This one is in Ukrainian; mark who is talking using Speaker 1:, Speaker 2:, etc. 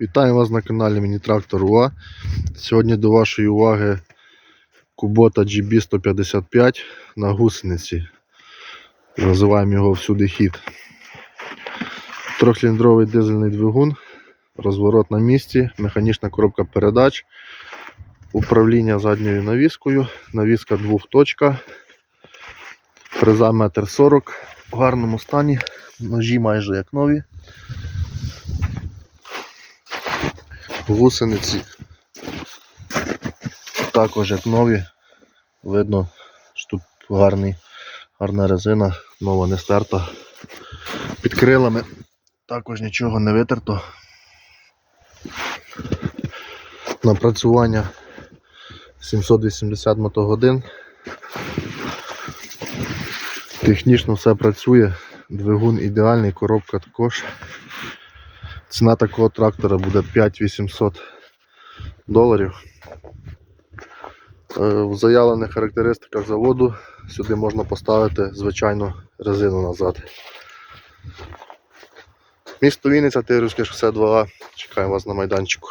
Speaker 1: Вітаю вас на каналі Міні-Трактор УА. Сьогодні до вашої уваги Кубота GB155 на гусениці. Називаємо його всюди хід. Трьохліндровий дизельний двигун, розворот на місці, механічна коробка передач, управління задньою навіскою, навіска двохточка, фреза 1,40 м в гарному стані, ножі майже як нові. Гусениці також як нові. Видно, що тут гарний, гарна резина, нова не стерта. Під крилами також нічого не витерто. Напрацювання 780 мотогодин. Технічно все працює, двигун ідеальний, коробка також. Ціна такого трактора буде 5800 доларів. Е, В заявлених характеристиках заводу сюди можна поставити звичайну резину назад. Місто Вінниця, Тирівське шосе 2А. Чекаємо вас на майданчику.